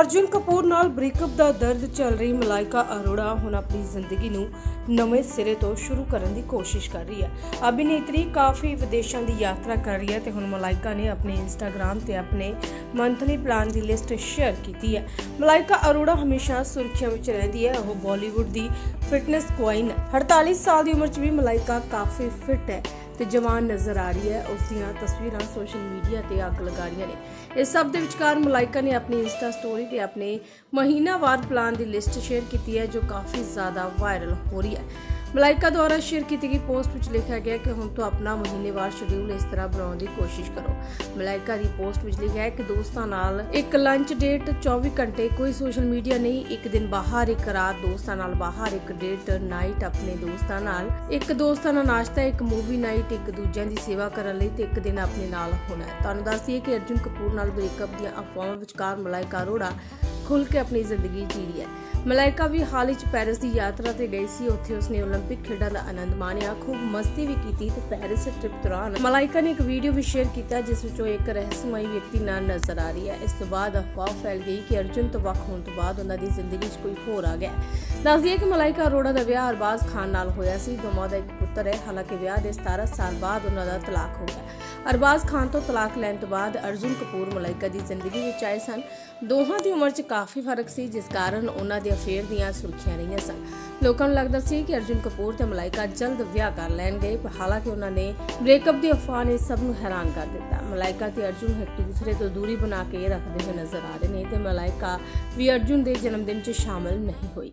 ਅਰਜੁਨ ਕਪੂਰ ਨਾਲ ਬ੍ਰੇਕਅਪ ਦਾ ਦਰਦ ਚੱਲ ਰਹੀ ਮਲਾਈਕਾ ਅਰੋੜਾ ਹੁਣ ਆਪਣੀ ਜ਼ਿੰਦਗੀ ਨੂੰ ਨਵੇਂ ਸਿਰੇ ਤੋਂ ਸ਼ੁਰੂ ਕਰਨ ਦੀ ਕੋਸ਼ਿਸ਼ ਕਰ ਰਹੀ ਹੈ। ਅਭਿਨੇਤਰੀ ਕਾਫੀ ਵਿਦੇਸ਼ਾਂ ਦੀ ਯਾਤਰਾ ਕਰ ਰਹੀ ਹੈ ਤੇ ਹੁਣ ਮਲਾਈਕਾ ਨੇ ਆਪਣੇ ਇੰਸਟਾਗ੍ਰam ਤੇ ਆਪਣੇ ਮੰਥਲੀ ਪਲਾਨ ਦੀ ਲਿਸਟ ਸ਼ੇਅਰ ਕੀਤੀ ਹੈ। ਮਲਾਈਕਾ ਅਰੋੜਾ ਹਮੇਸ਼ਾ ਸੁਰਖੀਆਂ ਵਿੱਚ ਰਹਿੰਦੀ ਹੈ। ਉਹ ਬਾਲੀਵੁੱਡ ਦੀ ਫਿਟਨੈਸ ਕੁਆਈਨ ਹੈ। 48 ਸਾਲ ਦੀ ਉਮਰ 'ਚ ਵੀ ਮਲਾਈਕਾ ਕਾਫੀ ਫਿਟ ਹੈ। ਤੇ ਜਵਾਨ ਨਜ਼ਰ ਆ ਰਹੀ ਹੈ। ਉਸ ਦੀਆਂ ਤਸਵੀਰਾਂ ਸੋਸ਼ਲ ਮੀਡੀਆ ਤੇ ਅੱਗ ਲਗਾ ਰਹੀਆਂ ਨੇ। ਇਸ ਸਭ ਦੇ ਵਿਚਕਾਰ ਮਲਾਈਕਾ ਨੇ ਆਪਣੀ ਇੰਸਟਾ ਸਟੋਰੀ ਤੇ ਆਪਣੇ ਮਹੀਨਾਵਾਰ ਪਲਾਨ ਦੀ ਲਿਸਟ ਸ਼ੇਅਰ ਕੀਤੀ ਹੈ, ਜੋ ਕਾਫੀ ਜ਼ਿਆਦਾ ਵਾਇਰਲ ਹੋ ਰਹੀ ਹੈ। ਮਲਾਈਕਾ ਦੁਆਰਾ ਸ਼ੇਅਰ ਕੀਤੀ ਗਈ ਪੋਸਟ ਵਿੱਚ ਲਿਖਿਆ ਗਿਆ ਕਿ ਹੁਣ ਤੋਂ ਆਪਣਾ ਮਹੀਨੇਵਾਰ ਸ਼ਡਿਊਲ ਇਸ ਤਰ੍ਹਾਂ ਬਣਾਉਣ ਦੀ ਕੋਸ਼ਿਸ਼ ਕਰੋ। ਮਲਾਈਕਾ ਦੀ ਪੋਸਟ ਵਿੱਚ ਲਿਖਿਆ ਹੈ ਕਿ ਦੋਸਤਾਂ ਨਾਲ ਇੱਕ ਲੰਚ ਡੇਟ 24 ਘੰਟੇ, ਕੋਈ ਸੋਸ਼ਲ ਮੀਡੀਆ ਨਹੀਂ, ਇੱਕ ਦਿਨ ਬਾਹਰ, ਇੱਕ ਰਾਤ ਦੋਸਤਾਂ ਨਾਲ ਬਾਹਰ, ਇੱਕ ਡੇਟ ਨਾਈਟ ਆਪਣੇ ਦੋਸਤਾਂ ਨਾਲ। ਇੱਕ ਦੋਸਤਾਂ ਨਾਲ ਨਾਸ਼ਤਾ, ਇੱਕ ਮੂਵੀ ਨਾਈਟ ਇੱਕ ਦੂਜਿਆਂ ਦੀ ਸੇਵਾ ਕਰਨ ਲਈ ਤੇ ਇੱਕ ਦਿਨ ਆਪਣੇ ਨਾਲ ਹੋਣਾ ਹੈ। ਤੁਹਾਨੂੰ ਦੱਸਦੀ ਦਈਏ ਕਿ ਅਰਜੁਨ ਕਪੂਰ ਨਾਲ ਬ੍ਰੇਕਅਪ ਦੀਆਂ ਅਫਵਾਹਾਂ ਵਿਚਕਾਰ ਮਲਾਈਕਾ ਅਰੋੜਾ ਖੁੱਲ ਕੇ ਆਪਣੀ ਜ਼ਿੰਦਗੀ ਜੀ ਰਹੀ ਹੈ ਮਲਾਈਕਾ ਵੀ ਹਾਲ ਹੀ ਚ ਪੈਰਿਸ ਦੀ ਯਾਤਰਾ ਤੇ ਗਈ ਸੀ ਉੱਥੇ ਉਸਨੇ 올림픽 ਖੇਡਾਂ ਦਾ ਆਨੰਦ ਮਾਣਿਆ ਖੂਬ ਮਸਤੀ ਵੀ ਕੀਤੀ ਤੇ ਪੈਰਿਸ ਟ੍ਰਿਪ ਦੌਰਾਨ ਮਲਾਈਕਾ ਨੇ ਇੱਕ ਵੀਡੀਓ ਵੀ ਸ਼ੇਅਰ ਕੀਤਾ ਜਿਸ ਵਿੱਚ ਉਹ ਇੱਕ ਰਹੱਸਮਈ ਵਿਅਕਤੀ ਨਾਲ ਨਜ਼ਰ ਆ ਰਹੀ ਹੈ ਇਸ ਤੋਂ ਬਾਅਦ ਅਫਵਾਹ ਫੈਲ ਗਈ ਕਿ ਅਰਜੁਨ ਤੋਂ ਵੱਖ ਹੋਣ ਤੋਂ ਬਾਅਦ ਉਹਨਾਂ ਦੀ ਜ਼ਿੰਦਗੀ 'ਚ ਕੋਈ ਹੋਰ ਆ ਗਿਆ ਹੈ। ਦੱਸ ਦਈਏ ਕਿ ਮਲਾਈਕਾ ਅਰੋੜਾ ਦਾ ਵਿਆਹ ਅਰਬਾਜ਼ ਖਾਨ ਨਾਲ ਹੋਇਆ ਸੀ ਦੋਵਾਂ ਦਾ ਇੱਕ ਪੁੱਤਰ ਹੈ ਹਾਲਾਂਕਿ ਵਿਆਹ ਦੇ 17 ਸਾਲ ਬਾਅਦ ਉਹਨਾਂ ਦਾ ਤਲਾਕ ਹੋ ਗਿਆ। ਅਰਬਾਜ਼ ਖਾਨ ਤੋਂ ਤਲਾਕ ਲੈਣ ਤੋਂ ਬਾਅਦ ਅਰਜੁਨ ਕਪੂਰ ਮਲਾਈਕਾ ਦੀ ਜ਼ਿੰਦਗੀ ਵਿੱਚ ਆਏ ਸਨ। ਦੋਹਾਂ ਦੀ ਉਮਰ 'ਚ ਕਾਫੀ ਫ਼ਰਕ ਸੀ, ਜਿਸ ਕਾਰਨ ਉਹਨਾਂ ਦੇ ਅਫੇਅਰ ਦੀਆਂ ਸੁਰਖੀਆਂ ਰਹੀਆਂ ਸਨ। ਲੋਕਾਂ ਨੂੰ ਲੱਗਦਾ ਸੀ ਕਿ ਅਰਜੁਨ ਕਪੂਰ ਤੇ ਮਲਾਈਕਾ ਜਲਦ ਵਿਆਹ ਕਰ ਲੈਣਗੇ ਹਾਲਾਂਕਿ ਉਹਨਾਂ ਨੇ ਬ੍ਰੇਕਅਪ ਦੀ ਅਫਵਾਹ ਨੇ ਸਭ ਨੂੰ ਹੈਰਾਨ ਕਰ ਦਿੱਤਾ। ਮਲਾਈਕਾ ਤੇ ਅਰਜੁਨ ਇੱਕ ਦੂਸਰੇ ਤੋਂ ਦੂਰੀ ਬਣਾ ਕੇ ਰੱਖਦੇ ਹੋਏ ਨਜ਼ਰ ਆ ਰਹੇ ਨੇ ਤੇ ਮਲਾਈਕਾ ਵੀ ਅਰਜੁਨ ਦੇ ਜਨਮ ਦਿਨ 'ਚ ਸ਼ਾਮਲ ਨਹੀਂ ਹੋਈ।